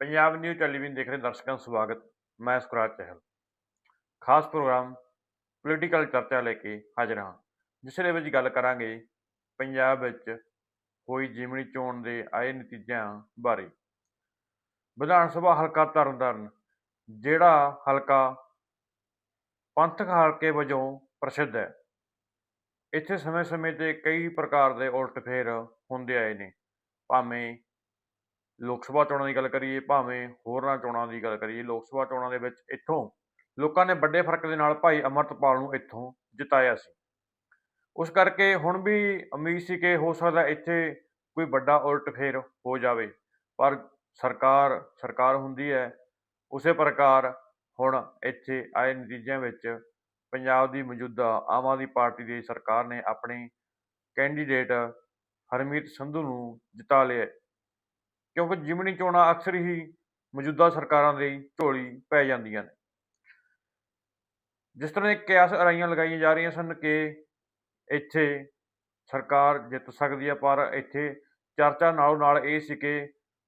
Punjab news television ਦੇਖ ਰਹੇ ਦਰਸ਼ਕਾਂ ਦਾ ਸਵਾਗਤ। ਮੈਂ ਸੁਖਰਾਜ ਚਹਿਲ। ਖਾਸ ਪ੍ਰੋਗਰਾਮ ਪੋਲੀਟੀਕਲ ਚਰਚਾ ਲੈ ਕੇ ਹਾਜ਼ਰ ਹਾਂ, ਜਿਸ ਦੇ ਵਿੱਚ ਗੱਲ ਕਰਾਂਗੇ ਪੰਜਾਬ ਵਿੱਚ ਹੋਈ ਜਿਮਣੀ ਚੋਣ ਦੇ ਆਏ ਨਤੀਜਿਆਂ ਬਾਰੇ। ਵਿਧਾਨ ਸਭਾ ਹਲਕਾ ਤਰਨਤਾਰਨ ਜਿਹੜਾ ਹਲਕਾ ਪੰਥਕ ਹਲਕੇ ਵਜੋਂ ਪ੍ਰਸਿੱਧ ਹੈ, ਇੱਥੇ ਸਮੇਂ-ਸਮੇਂ ਤੇ ਕਈ ਪ੍ਰਕਾਰ ਦੇ ਉਲਟ ਫੇਰ ਹੁੰਦੇ ਆਏ ਨੇ, ਭਾਵੇਂ ਲੋਕ ਸਭਾ ਚੋਣਾਂ ਦੀ ਗੱਲ ਕਰੀਏ, ਭਾਵੇਂ ਹੋਰਨਾਂ ਚੋਣਾਂ ਦੀ ਗੱਲ ਕਰੀਏ, ਲੋਕ ਸਭਾ ਚੋਣਾਂ ਦੇ ਵਿੱਚ ਇੱਥੋਂ ਲੋਕਾਂ ਨੇ ਵੱਡੇ ਫ਼ਰਕ ਦੇ ਨਾਲ ਭਾਈ ਅਮਰਤਪਾਲ ਨੂੰ ਇੱਥੋਂ ਜਿਤਾਇਆ ਸੀ। ਉਸ ਕਰਕੇ ਹੁਣ ਵੀ ਉਮੀਦ ਸੀ ਕਿ ਹੋ ਸਕਦਾ ਇੱਥੇ ਕੋਈ ਵੱਡਾ ਉਲਟ ਫੇਰ ਹੋ ਜਾਵੇ, ਪਰ ਸਰਕਾਰ ਸਰਕਾਰ ਹੁੰਦੀ ਹੈ, ਉਸੇ ਪ੍ਰਕਾਰ ਹੁਣ ਇੱਥੇ ਆਏ ਨਤੀਜਿਆਂ ਵਿੱਚ ਪੰਜਾਬ ਦੀ ਮੌਜੂਦਾ ਆਮ ਆਦਮੀ ਪਾਰਟੀ ਦੀ ਸਰਕਾਰ ਨੇ ਆਪਣੇ ਕੈਂਡੀਡੇਟ ਹਰਮੀਤ ਸੰਧੂ ਨੂੰ ਜਿਤਾ ਲਿਆ। ਕਿਉਂਕਿ ਜਿਮਣੀ ਚੋਣਾਂ ਅਕਸਰ ਹੀ ਮੌਜੂਦਾ ਸਰਕਾਰਾਂ ਦੀ ਝੋਲੀ ਪੈ ਜਾਂਦੀਆਂ ਨੇ। ਜਿਸ ਤਰ੍ਹਾਂ ਇਹ ਕਿਆਸ ਅਰਾਈਆਂ ਲਗਾਈਆਂ ਜਾ ਰਹੀਆਂ ਸਨ ਕਿ ਇੱਥੇ ਸਰਕਾਰ ਜਿੱਤ ਸਕਦੀ ਹੈ ਪਰ ਇੱਥੇ ਚਰਚਾ ਨਾਲੋਂ ਨਾਲ ਇਹ ਸੀ ਕਿ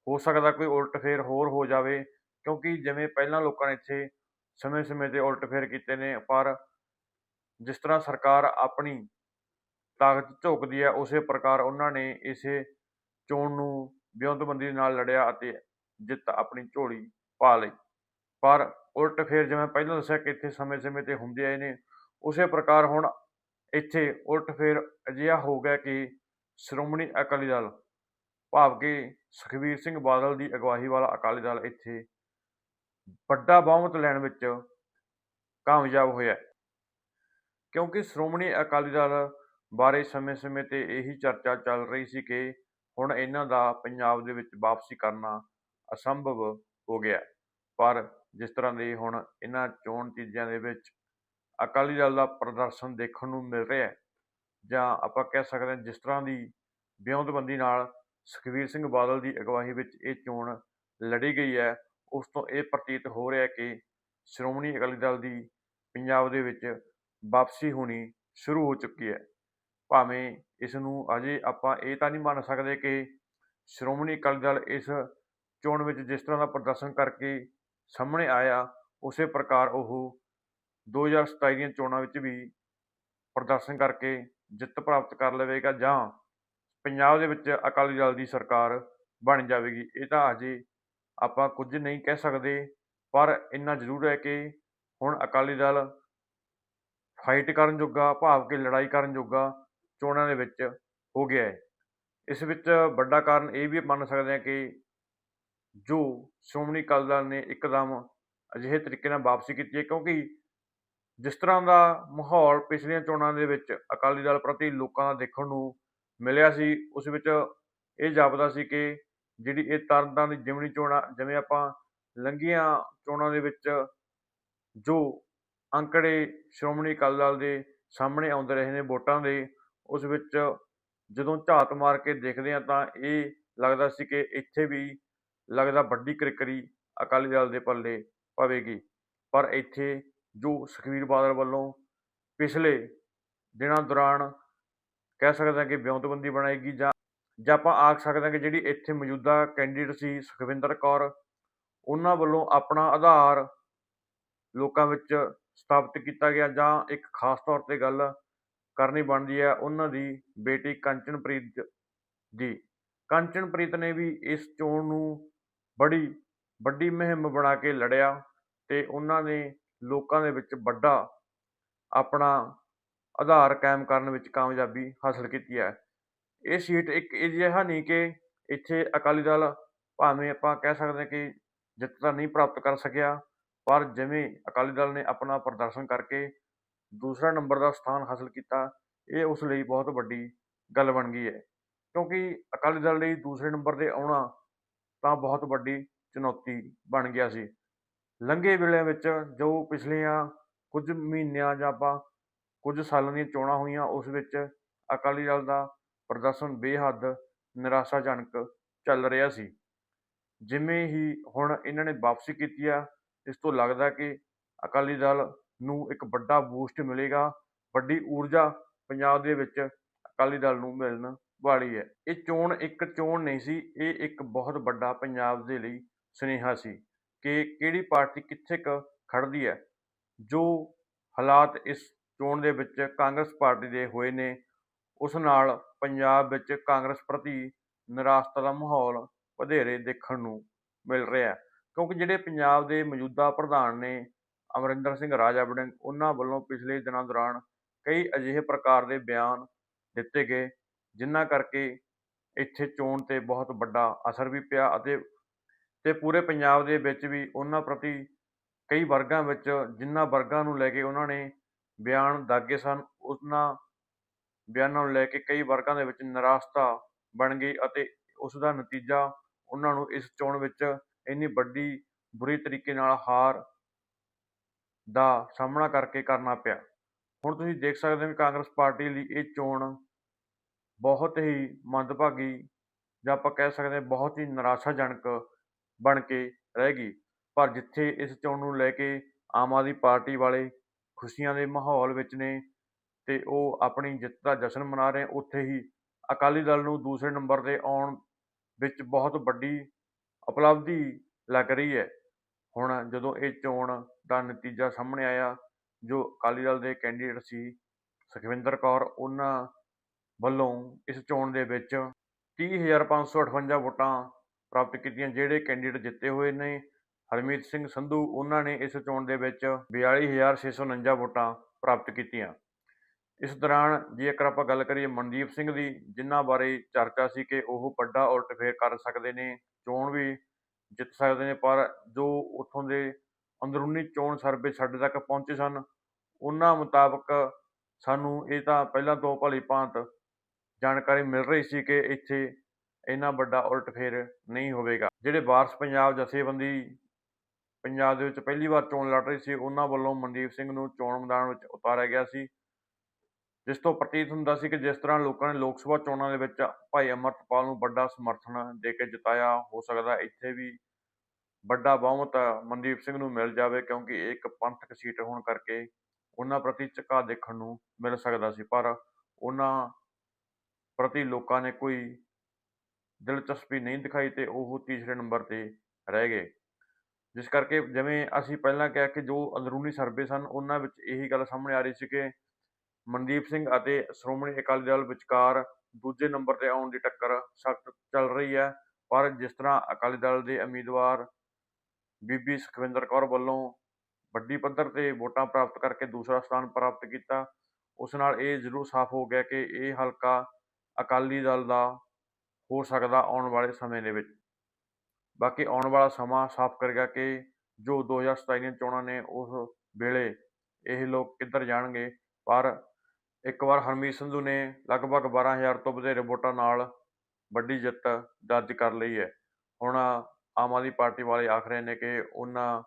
ਹੋ ਸਕਦਾ ਕੋਈ ਉਲਟ ਫੇਰ ਹੋਰ ਹੋ ਜਾਵੇ, ਕਿਉਂਕਿ ਜਿਵੇਂ ਪਹਿਲਾਂ ਲੋਕਾਂ ਨੇ ਇੱਥੇ ਸਮੇਂ-ਸਮੇਂ ਤੇ ਉਲਟ ਫੇਰ ਕੀਤੇ ਨੇ, ਪਰ ਜਿਸ ਤਰ੍ਹਾਂ ਸਰਕਾਰ ਆਪਣੀ ਤਾਕਤ ਝੋਕਦੀ ਹੈ ਉਸੇ ਪ੍ਰਕਾਰ ਉਹਨਾਂ ਨੇ ਇਸੇ ਚੋਣ ਨੂੰ ਵਿਉਂਤਬੰਦੀ ਨਾਲ ਲੜਿਆ ਅਤੇ ਜਿੱਤ ਆਪਣੀ ਝੋਲੀ ਪਾ ਲਈ। ਪਰ ਉਲਟ ਫੇਰ ਜਿਵੇਂ ਪਹਿਲਾਂ ਦੱਸਿਆ ਕਿ ਇੱਥੇ ਸਮੇਂ-ਸਮੇਂ ਤੇ ਹੁੰਦੇ ਆਏ ਨੇ, ਉਸੇ ਪ੍ਰਕਾਰ ਹੁਣ ਇੱਥੇ ਉਲਟ ਫੇਰ ਅਜਿਹਾ ਹੋ ਗਿਆ ਕਿ ਸ਼੍ਰੋਮਣੀ ਅਕਾਲੀ ਦਲ ਭਾਵ ਕਿ ਸੁਖਬੀਰ ਸਿੰਘ ਬਾਦਲ ਦੀ ਅਗਵਾਈ ਵਾਲਾ ਅਕਾਲੀ ਦਲ ਇੱਥੇ ਵੱਡਾ ਬਹੁਮਤ ਲੈਣ ਵਿੱਚ ਕਾਮਯਾਬ ਹੋਇਆ ਕਿਉਂਕਿ ਸ਼੍ਰੋਮਣੀ ਅਕਾਲੀ ਦਲ ਬਾਰੇ ਸਮੇਂ-ਸਮੇਂ ਤੇ ਇਹੀ ਚਰਚਾ ਚੱਲ ਰਹੀ ਸੀ ਕਿ ਹੁਣ ਇਹਨਾਂ ਦਾ ਪੰਜਾਬ ਦੇ ਵਿੱਚ ਵਾਪਸੀ ਕਰਨਾ ਅਸੰਭਵ ਹੋ ਗਿਆ ਪਰ ਜਿਸ ਤਰ੍ਹਾਂ ਦੇ ਹੁਣ ਇਹਨਾਂ ਚੋਣ ਨਤੀਜਿਆਂ ਦੇ ਵਿੱਚ ਅਕਾਲੀ ਦਲ ਦਾ ਪ੍ਰਦਰਸ਼ਨ ਦੇਖਣ ਨੂੰ ਮਿਲ ਰਿਹਾ ਹੈ, ਜਾਂ ਆਪਾਂ ਕਹਿ ਸਕਦੇ ਹਾਂ ਜਿਸ ਤਰ੍ਹਾਂ ਦੀ ਵਿਉਂਤਬੰਦੀ ਨਾਲ ਸੁਖਬੀਰ ਸਿੰਘ ਬਾਦਲ ਦੀ ਅਗਵਾਈ ਵਿੱਚ ਇਹ ਚੋਣ ਲੜੀ ਗਈ ਹੈ, ਉਸ ਤੋਂ ਇਹ ਪ੍ਰਤੀਤ ਹੋ ਰਿਹਾ ਕਿ ਸ਼੍ਰੋਮਣੀ ਅਕਾਲੀ ਦਲ ਦੀ ਪੰਜਾਬ ਦੇ ਵਿੱਚ ਵਾਪਸੀ ਹੋਣੀ ਸ਼ੁਰੂ ਹੋ ਚੁੱਕੀ ਹੈ। ਭਾਵੇਂ ਇਸ ਨੂੰ ਅਜੇ ਆਪਾਂ ਇਹ ਤਾਂ ਨਹੀਂ ਮੰਨ ਸਕਦੇ ਕਿ ਸ਼੍ਰੋਮਣੀ ਅਕਾਲੀ ਦਲ ਇਸ ਚੋਣ ਵਿੱਚ ਜਿਸ ਤਰ੍ਹਾਂ ਦਾ ਪ੍ਰਦਰਸ਼ਨ ਕਰਕੇ ਸਾਹਮਣੇ ਆਇਆ, ਉਸੇ ਪ੍ਰਕਾਰ ਉਹ 2027 ਦੀਆਂ ਚੋਣਾਂ ਵਿੱਚ ਵੀ ਪ੍ਰਦਰਸ਼ਨ ਕਰਕੇ ਜਿੱਤ ਪ੍ਰਾਪਤ ਕਰ ਲਵੇਗਾ ਜਾਂ ਪੰਜਾਬ ਦੇ ਵਿੱਚ ਅਕਾਲੀ ਦਲ ਦੀ ਸਰਕਾਰ ਬਣ ਜਾਵੇਗੀ। ਇਹ ਤਾਂ ਅਜੇ ਆਪਾਂ ਕੁਝ ਨਹੀਂ ਕਹਿ ਸਕਦੇ, ਪਰ ਇੰਨਾ ਜ਼ਰੂਰ ਹੈ ਕਿ ਹੁਣ ਅਕਾਲੀ ਦਲ ਫਾਈਟ ਕਰਨ ਜੋਗਾ, ਭਾਵ ਕਿ ਲੜਾਈ ਕਰਨ ਜੋਗਾ ਚੋਣਾਂ ਦੇ ਵਿੱਚ ਹੋ ਗਿਆ ਹੈ। ਇਸ ਵਿੱਚ ਵੱਡਾ ਕਾਰਨ ਇਹ ਵੀ ਮੰਨ ਸਕਦੇ ਹਾਂ ਕਿ ਜੋ ਸ਼੍ਰੋਮਣੀ ਅਕਾਲੀ ਦਲ ਨੇ ਇੱਕਦਮ ਅਜਿਹੇ ਤਰੀਕੇ ਨਾਲ ਵਾਪਸੀ ਕੀਤੀ ਹੈ, ਕਿਉਂਕਿ ਜਿਸ ਤਰ੍ਹਾਂ ਦਾ ਮਾਹੌਲ ਪਿਛਲੀਆਂ ਚੋਣਾਂ ਦੇ ਵਿੱਚ ਅਕਾਲੀ ਦਲ ਪ੍ਰਤੀ ਲੋਕਾਂ ਦਾ ਦੇਖਣ ਨੂੰ ਮਿਲਿਆ ਸੀ, ਉਸ ਵਿੱਚ ਇਹ ਜਾਪਦਾ ਸੀ ਕਿ ਜਿਹੜੀ ਇਹ ਤਰਨਤਾਰਨ ਦੀ ਜਿਮਣੀ ਚੋਣਾਂ ਜਿਵੇਂ ਆਪਾਂ ਲੰਘੀਆਂ ਚੋਣਾਂ ਦੇ ਵਿੱਚ ਜੋ ਅੰਕੜੇ ਸ਼੍ਰੋਮਣੀ ਅਕਾਲੀ ਦਲ ਦੇ ਸਾਹਮਣੇ ਆਉਂਦੇ ਰਹੇ ਨੇ ਵੋਟਾਂ ਦੇ ਉਸ ਵਿੱਚ ਜਦੋਂ ਝਾਤ ਮਾਰ ਕੇ ਦੇਖਦੇ ਹਾਂ ਤਾਂ ਇਹ ਲੱਗਦਾ ਸੀ ਕਿ ਇੱਥੇ ਵੀ ਲੱਗਦਾ ਵੱਡੀ ਕਿਰਕਰੀ ਅਕਾਲੀ ਦਲ ਦੇ ਪੱਲੇ ਪਵੇਗੀ। ਪਰ ਇੱਥੇ ਜੋ ਸੁਖਬੀਰ ਬਾਦਲ ਵੱਲੋਂ ਪਿਛਲੇ ਦਿਨਾਂ ਦੌਰਾਨ ਕਹਿ ਸਕਦੇ ਹਾਂ ਕਿ ਵਿਉਂਤਬੰਦੀ ਬਣਾਏਗੀ ਜਾਂ ਜਾਂ ਆਪਾਂ ਆਖ ਸਕਦੇ ਹਾਂ ਕਿ ਜਿਹੜੀ ਇੱਥੇ ਮੌਜੂਦਾ ਕੈਂਡੀਡੇਟ ਸੀ ਸੁਖਵਿੰਦਰ ਕੌਰ, ਉਹਨਾਂ ਵੱਲੋਂ ਆਪਣਾ ਆਧਾਰ ਲੋਕਾਂ ਵਿੱਚ ਸਥਾਪਿਤ ਕੀਤਾ ਗਿਆ ਜਾਂ ਇੱਕ ਖਾਸ ਤੌਰ ਤੇ ਗੱਲ ਕਰਨੀ ਬਣਦੀ ਹੈ। ਉਹਨਾਂ ਦੀ ਬੇਟੀ ਕੰਚਨਪ੍ਰੀਤ ਦੀ ਕੰਚਨਪ੍ਰੀਤ ਨੇ ਵੀ ਇਸ ਚੋਣ ਨੂੰ ਬੜੀ ਵੱਡੀ ਮੁਹਿੰਮ ਬਣਾ ਕੇ ਲੜਿਆ ਤੇ ਉਹਨਾਂ ਨੇ ਲੋਕਾਂ ਦੇ ਵਿੱਚ ਵੱਡਾ ਆਪਣਾ ਆਧਾਰ ਕਾਇਮ ਕਰਨ ਵਿੱਚ ਕਾਮਯਾਬੀ ਹਾਸਲ ਕੀਤੀ ਹੈ। ਇਹ ਸੀਟ ਇੱਕ ਅਜਿਹਾ ਨਹੀਂ ਕਿ ਇੱਥੇ ਅਕਾਲੀ ਦਲ ਭਾਵੇਂ ਆਪਾਂ ਕਹਿ ਸਕਦੇ ਹਾਂ ਕਿ ਜਿੱਤ ਤਾਂ ਨਹੀਂ ਪ੍ਰਾਪਤ ਕਰ ਸਕਿਆ, ਪਰ ਜਿਵੇਂ ਅਕਾਲੀ ਦਲ ਨੇ ਆਪਣਾ ਪ੍ਰਦਰਸ਼ਨ ਕਰਕੇ ਦੂਸਰਾ ਨੰਬਰ ਦਾ ਸਥਾਨ ਹਾਸਲ ਕੀਤਾ ਇਹ ਉਸ ਲਈ ਬਹੁਤ ਵੱਡੀ ਗੱਲ ਬਣ ਗਈ ਹੈ। ਕਿਉਂਕਿ ਅਕਾਲੀ ਦਲ ਲਈ ਦੂਸਰੇ ਨੰਬਰ ਤੇ ਆਉਣਾ ਤਾਂ ਬਹੁਤ ਵੱਡੀ ਚੁਣੌਤੀ ਬਣ ਗਿਆ ਸੀ। ਲੰਘੇ ਵੇਲੇ ਵਿੱਚ ਜੋ ਪਿਛਲੀਆਂ ਕੁਝ ਮਹੀਨਿਆਂ ਜਾਂ ਆਪਾਂ ਕੁਝ ਸਾਲਾਂ ਦੀਆਂ ਚੋਣਾਂ ਹੋਈਆਂ, ਉਸ ਵਿੱਚ ਅਕਾਲੀ ਦਲ ਦਾ ਪ੍ਰਦਰਸ਼ਨ ਬੇਹੱਦ ਨਿਰਾਸ਼ਾਜਨਕ ਚੱਲ ਰਿਹਾ ਸੀ। ਜਿਵੇਂ ਹੀ ਹੁਣ ਇਹਨਾਂ ਨੇ ਵਾਪਸੀ ਕੀਤੀ ਆ, ਇਸ ਤੋਂ ਲੱਗਦਾ ਕਿ ਅਕਾਲੀ ਦਲ ਨੂੰ ਇੱਕ ਵੱਡਾ ਬੂਸਟ ਮਿਲੇਗਾ, ਵੱਡੀ ਊਰਜਾ ਪੰਜਾਬ ਦੇ ਵਿੱਚ ਅਕਾਲੀ ਦਲ ਨੂੰ ਮਿਲਣ ਵਾਲੀ ਹੈ। ਇਹ ਚੋਣ ਇੱਕ ਚੋਣ ਨਹੀਂ ਸੀ, ਇਹ ਇੱਕ ਬਹੁਤ ਵੱਡਾ ਪੰਜਾਬ ਦੇ ਲਈ ਸੁਨੇਹਾ ਸੀ ਕਿ ਕਿਹੜੀ ਪਾਰਟੀ ਕਿੱਥੇ ਕੁ ਖੜਦੀ ਹੈ। ਜੋ ਹਾਲਾਤ ਇਸ ਚੋਣ ਦੇ ਵਿੱਚ ਕਾਂਗਰਸ ਪਾਰਟੀ ਦੇ ਹੋਏ ਨੇ, ਉਸ ਨਾਲ ਪੰਜਾਬ ਵਿੱਚ ਕਾਂਗਰਸ ਪ੍ਰਤੀ ਨਿਰਾਸ਼ਤਾ ਦਾ ਮਾਹੌਲ ਵਧੇਰੇ ਦੇਖਣ ਨੂੰ ਮਿਲ ਰਿਹਾ ਹੈ। ਕਿਉਂਕਿ ਜਿਹੜੇ ਪੰਜਾਬ ਦੇ ਮੌਜੂਦਾ ਪ੍ਰਧਾਨ ਨੇ ਅਮਰਿੰਦਰ ਸਿੰਘ ਰਾਜਾ ਵੜਿੰਗ, ਉਹਨਾਂ ਵੱਲੋਂ ਪਿਛਲੇ ਦਿਨਾਂ ਦੌਰਾਨ ਕਈ ਅਜਿਹੇ ਪ੍ਰਕਾਰ ਦੇ ਬਿਆਨ ਦਿੱਤੇ ਗਏ, ਜਿਨ੍ਹਾਂ ਕਰਕੇ ਇੱਥੇ ਚੋਣ ਤੇ ਬਹੁਤ ਵੱਡਾ ਅਸਰ ਵੀ ਪਿਆ ਅਤੇ, ਤੇ ਪੂਰੇ ਪੰਜਾਬ ਦੇ ਵਿੱਚ ਵੀ ਉਹਨਾਂ ਪ੍ਰਤੀ ਕਈ ਵਰਗਾਂ ਵਿੱਚ, ਜਿਨ੍ਹਾਂ ਵਰਗਾਂ ਨੂੰ ਲੈ ਕੇ ਉਹਨਾਂ ਨੇ ਬਿਆਨ ਦਾਗੇ ਸਨ, ਉਹਨਾਂ ਬਿਆਨਾਂ ਨੂੰ ਲੈ ਕੇ ਕਈ ਵਰਗਾਂ ਦੇ ਵਿੱਚ ਨਿਰਾਸ਼ਤਾ ਬਣ ਗਈ ਅਤੇ ਉਸ ਦਾ ਨਤੀਜਾ ਉਹਨਾਂ ਨੂੰ ਇਸ ਚੋਣ ਵਿੱਚ ਇੰਨੀ ਵੱਡੀ ਬੁਰੀ ਤਰੀਕੇ ਨਾਲ ਹਾਰ ਦਾ ਸਾਹਮਣਾ ਕਰਕੇ ਕਰਨਾ ਪਿਆ। ਹੁਣ ਤੁਸੀਂ ਦੇਖ ਸਕਦੇ ਹੋ ਕਿ ਕਾਂਗਰਸ ਪਾਰਟੀ ਲਈ ਇਹ ਚੋਣ ਬਹੁਤ ਹੀ ਮੰਦਭਾਗੀ ਜਾਂ ਆਪਾਂ ਕਹਿ ਸਕਦੇ ਹਾਂ ਬਹੁਤ ਹੀ ਨਿਰਾਸ਼ਾਜਨਕ ਬਣ ਕੇ ਰਹਿ ਗਈ ਪਰ ਜਿੱਥੇ ਇਸ ਚੋਣ ਨੂੰ ਲੈ ਕੇ ਆਮ ਆਦਮੀ ਪਾਰਟੀ ਵਾਲੇ ਖੁਸ਼ੀਆਂ ਦੇ ਮਾਹੌਲ ਵਿੱਚ ਨੇ ਤੇ ਉਹ ਆਪਣੀ ਜਿੱਤ ਦਾ ਜਸ਼ਨ ਮਨਾ ਰਹੇ ਉੱਥੇ ਹੀ ਅਕਾਲੀ ਦਲ ਨੂੰ ਦੂਸਰੇ ਨੰਬਰ ਤੇ ਆਉਣ ਵਿੱਚ ਬਹੁਤ ਵੱਡੀ ਉਪਲਬਧੀ ਲੱਗ ਰਹੀ ਹੈ। ਹੁਣ ਜਦੋਂ ਇਹ ਚੋਣ ਦਾ ਨਤੀਜਾ ਸਾਹਮਣੇ ਆਇਆ ਜੋ ਅਕਾਲੀ ਦਲ ਦੇ ਕੈਂਡੀਡੇਟ ਸੀ ਸੁਖਵਿੰਦਰ ਕੌਰ, ਉਹਨਾਂ ਵੱਲੋਂ ਇਸ ਚੋਣ ਦੇ ਵਿੱਚ 30558 ਵੋਟਾਂ ਪ੍ਰਾਪਤ ਕੀਤੀਆਂ, ਜਿਹੜੇ ਕੈਂਡੀਡੇਟ ਜਿੱਤੇ ਹੋਏ ਨੇ। ਹਰਮੀਤ ਸਿੰਘ ਸੰਧੂ, ਉਹਨਾਂ ਨੇ ਇਸ ਚੋਣ ਦੇ ਵਿੱਚ 42649 ਵੋਟਾਂ ਪ੍ਰਾਪਤ ਕੀਤੀਆਂ। ਇਸ ਦੌਰਾਨ ਜੇਕਰ ਆਪਾਂ ਗੱਲ ਕਰੀਏ ਮਨਦੀਪ ਸਿੰਘ ਦੀ, ਜਿਨ੍ਹਾਂ ਬਾਰੇ ਚਰਚਾ ਸੀ ਕਿ ਉਹ ਵੱਡਾ ਉਲਟਫੇਰ ਕਰ ਸਕਦੇ ਨੇ, ਚੋਣ ਵੀ ਜਿੱਤ ਸਕਦੇ ਨੇ, ਪਰ ਜੋ ਉੱਥੋਂ ਦੇ ਅੰਦਰੂਨੀ ਚੋਣ ਸਰਵੇ ਸਾਡੇ ਤੱਕ ਪਹੁੰਚੇ ਸਨ। ਉਹਨਾਂ ਮੁਤਾਬਕ ਸਾਨੂੰ ਇਹ ਤਾਂ ਪਹਿਲਾਂ ਤੋਂ ਭਲੀ ਭਾਂਤ ਜਾਣਕਾਰੀ ਮਿਲ ਰਹੀ ਸੀ ਕਿ ਇੱਥੇ ਇੰਨਾ ਵੱਡਾ ਉਲਟਫੇਰ ਨਹੀਂ ਹੋਵੇਗਾ। ਜਿਹੜੇ ਵਾਰਸ ਪੰਜਾਬ ਜਥੇਬੰਦੀ ਪੰਜਾਬ ਦੇ ਵਿੱਚ ਪਹਿਲੀ ਵਾਰ ਚੋਣ ਲੜ ਰਹੀ ਸੀ, ਉਹਨਾਂ ਵੱਲੋਂ ਮਨਦੀਪ ਸਿੰਘ ਨੂੰ ਚੋਣ ਮੈਦਾਨ ਵਿੱਚ ਉਤਾਰਿਆ ਗਿਆ ਸੀ। ਜਿਸ ਤੋਂ ਪ੍ਰਤੀਤ ਹੁੰਦਾ ਸੀ ਕਿ ਜਿਸ ਤਰ੍ਹਾਂ ਲੋਕਾਂ ਨੇ ਲੋਕ ਸਭਾ ਚੋਣਾਂ ਦੇ ਵਿੱਚ ਭਾਈ ਅਮਰਤਪਾਲ ਨੂੰ ਵੱਡਾ ਸਮਰਥਨ ਦੇ ਕੇ ਜਿਤਾਇਆ, ਹੋ ਸਕਦਾ ਇੱਥੇ ਵੀ ਵੱਡਾ ਬਹੁਮਤ ਮਨਦੀਪ ਸਿੰਘ ਨੂੰ ਮਿਲ ਜਾਵੇ ਕਿਉਂਕਿ ਇਹ ਇੱਕ ਪੰਥਕ ਸੀਟ ਹੋਣ ਕਰਕੇ ਉਹਨਾਂ ਪ੍ਰਤੀ ਝੁਕਾਅ ਦੇਖਣ ਨੂੰ ਮਿਲ ਸਕਦਾ ਸੀ, ਪਰ ਉਹਨਾਂ ਪ੍ਰਤੀ ਲੋਕਾਂ ਨੇ ਕੋਈ ਦਿਲਚਸਪੀ ਨਹੀਂ ਦਿਖਾਈ ਤੇ ਉਹ ਤੀਸਰੇ ਨੰਬਰ ਤੇ ਰਹਿ ਗਏ। ਜਿਸ ਕਰਕੇ ਜਿਵੇਂ ਅਸੀਂ ਪਹਿਲਾਂ ਕਿਹਾ ਕਿ ਜੋ ਅੰਦਰੂਨੀ ਸਰਵੇ ਸਨ, ਉਹਨਾਂ ਵਿੱਚ ਇਹੀ ਗੱਲ ਸਾਹਮਣੇ ਆ ਰਹੀ ਸੀ ਕਿ ਮਨਦੀਪ ਸਿੰਘ ਅਤੇ ਸ਼੍ਰੋਮਣੀ ਅਕਾਲੀ ਦਲ ਵਿਚਕਾਰ ਦੂਜੇ ਨੰਬਰ ਤੇ ਆਉਣ ਦੀ ਟੱਕਰ ਸਖਤ ਚੱਲ ਰਹੀ ਹੈ। ਪਰ ਜਿਸ ਤਰ੍ਹਾਂ ਅਕਾਲੀ ਦਲ ਦੇ ਉਮੀਦਵਾਰ ਬੀਬੀ ਸੁਖਵਿੰਦਰ ਕੌਰ ਵੱਲੋਂ ਵੱਡੀ ਪੱਧਰ ਤੇ ਵੋਟਾਂ ਪ੍ਰਾਪਤ ਕਰਕੇ ਦੂਸਰਾ ਸਥਾਨ ਪ੍ਰਾਪਤ ਕੀਤਾ। ਉਸ ਨਾਲ ਇਹ ਜ਼ਰੂਰ ਸਾਫ਼ ਹੋ ਗਿਆ ਕਿ ਇਹ ਹਲਕਾ ਅਕਾਲੀ ਦਲ ਦਾ ਹੋ ਸਕਦਾ ਆਉਣ ਵਾਲੇ ਸਮੇਂ ਦੇ ਵਿੱਚ। ਬਾਕੀ ਆਉਣ ਵਾਲਾ ਸਮਾਂ ਸਾਫ਼ ਕਰੇਗਾ ਕਿ ਜੋ 2027 ਦੀਆਂ ਚੋਣਾਂ ਨੇ, ਉਸ ਵੇਲੇ ਇਹ ਲੋਕ ਕਿੱਧਰ ਜਾਣਗੇ। ਪਰ ਇੱਕ ਵਾਰ ਹਰਮੀਤ ਸੰਧੂ ਨੇ ਲਗਭਗ 12000 ਤੋਂ ਵਧੇਰੇ ਵੋਟਾਂ ਨਾਲ ਵੱਡੀ ਜਿੱਤ ਦਰਜ ਕਰ ਲਈ ਹੈ। ਹੁਣ ਆਮ ਆਦਮੀ ਪਾਰਟੀ ਵਾਲੇ ਆਖ ਰਹੇ ਨੇ ਕਿ ਉਹਨਾਂ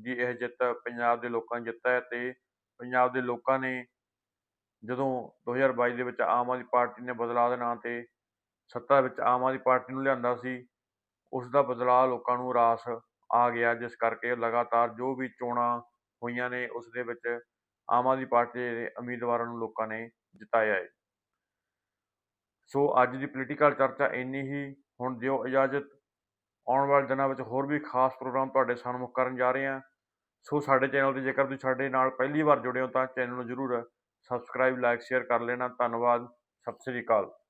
ਦੀ ਇਹ ਜਿੱਤ ਪੰਜਾਬ ਦੇ ਲੋਕਾਂ ਦੀ ਜਿੱਤ ਹੈ ਤੇ ਪੰਜਾਬ ਦੇ ਲੋਕਾਂ ਨੇ ਜਦੋਂ 2022 ਦੇ ਵਿੱਚ ਆਮ ਆਦਮੀ ਪਾਰਟੀ ਨੇ ਬਦਲਾਅ ਦੇ ਨਾਂ ਤੇ ਸੱਤਾ ਵਿੱਚ ਆਮ ਆਦਮੀ ਪਾਰਟੀ ਨੂੰ ਲਿਆਂਦਾ ਸੀ ਉਸ ਦਾ ਬਦਲਾਅ ਲੋਕਾਂ ਨੂੰ ਰਾਸ ਆ ਗਿਆ, ਜਿਸ ਕਰਕੇ ਲਗਾਤਾਰ ਜੋ ਵੀ ਚੋਣਾਂ ਹੋਈਆਂ ਨੇ, ਉਸ ਦੇ ਵਿੱਚ ਆਮ ਆਦਮੀ ਪਾਰਟੀ ਦੇ ਉਮੀਦਵਾਰਾਂ ਨੂੰ ਲੋਕਾਂ ਨੇ ਜਿਤਾਇਆ ਹੈ। ਸੋ ਅੱਜ ਦੀ ਪੋਲੀਟੀਕਲ ਚਰਚਾ ਇੰਨੀ ਹੀ, ਹੁਣ ਦਿਓ ਇਜਾਜ਼ਤ। ਆਉਣ ਵਾਲੇ ਦਿਨਾਂ ਵਿੱਚ ਹੋਰ ਵੀ ਖਾਸ ਪ੍ਰੋਗਰਾਮ ਤੁਹਾਡੇ ਸਾਹਮਣੇ ਕਰਨ ਜਾ ਰਹੇ ਹਾਂ। ਸੋ ਸਾਡੇ ਚੈਨਲ ਤੇ ਜੇਕਰ ਤੁਸੀਂ ਸਾਡੇ ਨਾਲ ਪਹਿਲੀ ਵਾਰ ਜੁੜੇ ਹੋ ਤਾਂ ਚੈਨਲ ਨੂੰ ਜਰੂਰ ਸਬਸਕ੍ਰਾਈਬ ਲਾਈਕ ਸ਼ੇਅਰ ਕਰ ਲੈਣਾ। ਧੰਨਵਾਦ। ਸਤਿ ਸ੍ਰੀ ਅਕਾਲ।